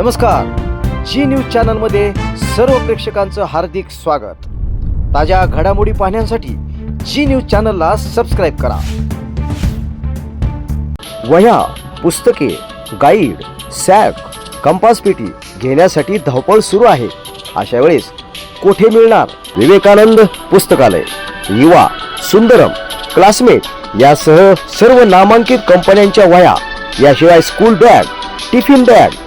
नमस्कार. जी न्यूज चॅनलमध्ये सर्व प्रेक्षकांचं हार्दिक स्वागत. ताज्या घडामोडी पाहण्यासाठी जी न्यूज चॅनलला सबस्क्राईब करा. वह्या पुस्तके गाईड सॅक कंपास पेटी घेण्यासाठी धावपळ सुरू आहे. अशा वेळेस कोठे मिळणार विवेकानंद पुस्तकालय? युवा सुंदरम क्लासमेट यासह सर्व नामांकित कंपन्यांच्या वह्या याशिवाय school bag tiffin bag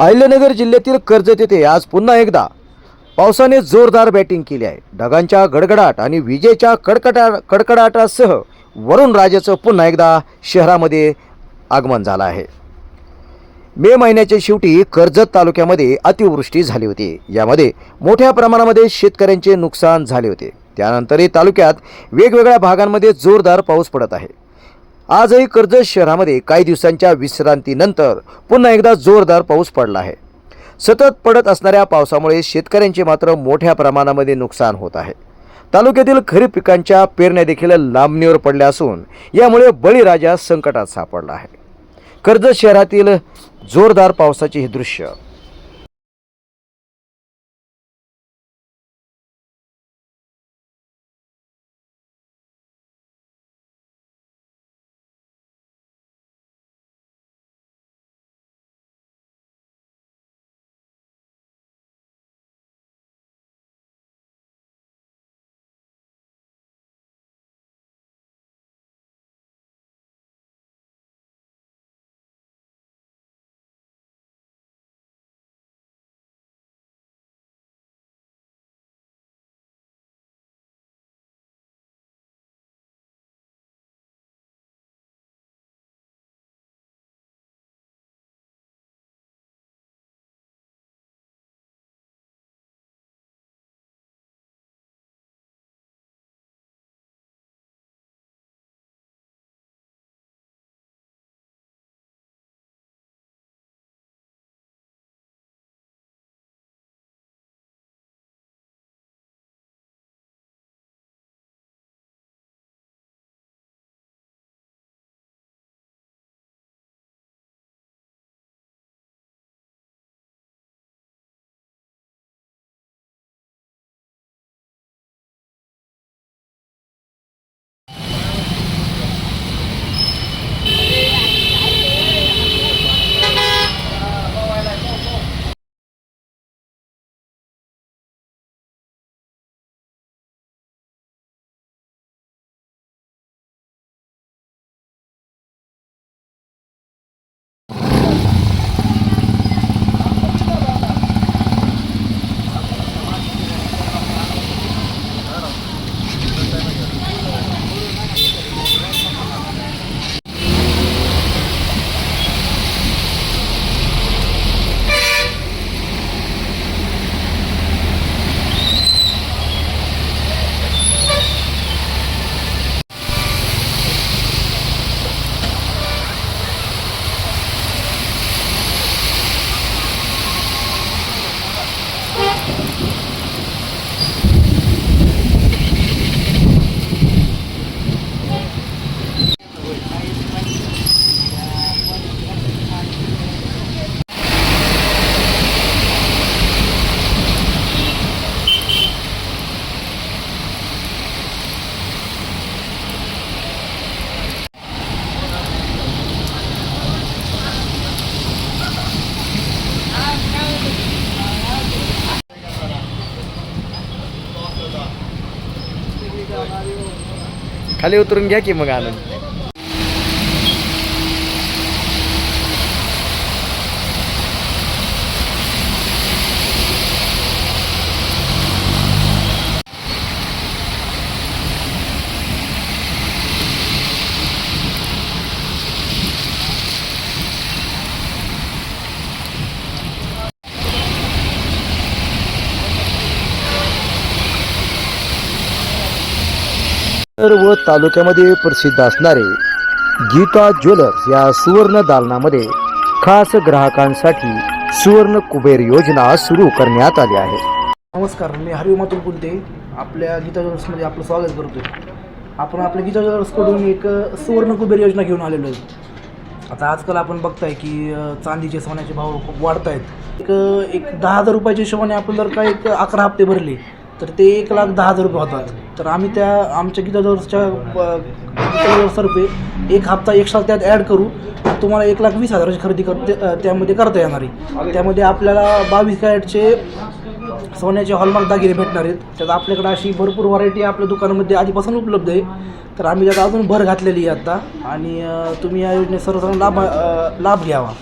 Ahilyanagar जिल्ह्यातील कर्जत येथे आज पुन्हा एकदा पावसाने जोरदार बॅटिंग केली आहे. ढगांच्या गडगडाट आणि विजेच्या कडकडा कडकडाटासह वरुण राजाचं पुन्हा एकदा शहरामध्ये आगमन झालं आहे. मे महिन्याच्या शेवटी कर्जत तालुक्यामध्ये अतिवृष्टी झाली होती. यामध्ये मोठ्या प्रमाणामध्ये शेतकऱ्यांचे नुकसान झाले होते. त्यानंतरही तालुक्यात वेगवेगळ्या भागांमध्ये जोरदार पाऊस पडत आहे. आजही कर्जत शहरामध्ये काही दिवसांच्या विश्रांतीनंतर पुन्हा एकदा जोरदार पाऊस पडला आहे. सतत पडत असणाऱ्या पावसामुळे शेतकऱ्यांचे मात्र मोठ्या प्रमाणामध्ये नुकसान होत आहे. तालुक्यातील खरीप पिकांच्या पेरण्या देखील लांबणीवर पडल्या असून यामुळे बळीराजा संकटात सापडला आहे. कर्जत शहरातील जोरदार पावसाचे हे दृश्य खाली उतरून घ्या की मग आनंद सर्व तालुक्यामध्ये प्रसिद्ध असणारे गीता ज्वेलर्स या सुवर्ण दालनामध्ये खास ग्राहकांसाठी सुवर्ण कुबेर योजना सुरू करण्यात आली आहे. नमस्कार मी हरिओ मातुल बोलते आपल्या गीता ज्वेलर्समध्ये आपलं स्वागत करतोय. आपण आपल्या गीता ज्वेलर्सकडून एक सुवर्ण कुबेर योजना घेऊन आलेलो आहे. आता आजकाल आपण बघताय की चांदीचे सोन्याचे भाव खूप वाढत आहेत एक एक दहा हजार रुपयाच्या हिशोबाने आपण जर का एक अकरा हप्ते भरले तर ते एक लाख दहा हजार रुपये होतात. तर आम्ही त्या आमच्या गीता ज्वेलर्सच्या अ, एक हप्ता एक्स्ट्रा त्यात ॲड करू तुम्हाला एक लाख वीस हजाराची खरेदी करते त्यामध्ये करता येणार आहे. त्यामध्ये आपल्याला बावीस कॅरेटचे सोन्याचे हॉलमार्क दागिने भेटणार आहेत. त्यात आपल्याकडे अशी भरपूर व्हरायटी आपल्या दुकानामध्ये आधीपासून उपलब्ध आहे. तर आम्ही त्यात अजून भर घातलेली आहे आत्ता आणि तुम्ही या योजनेत सर्वसाधारण लाभ लाभ घ्यावा.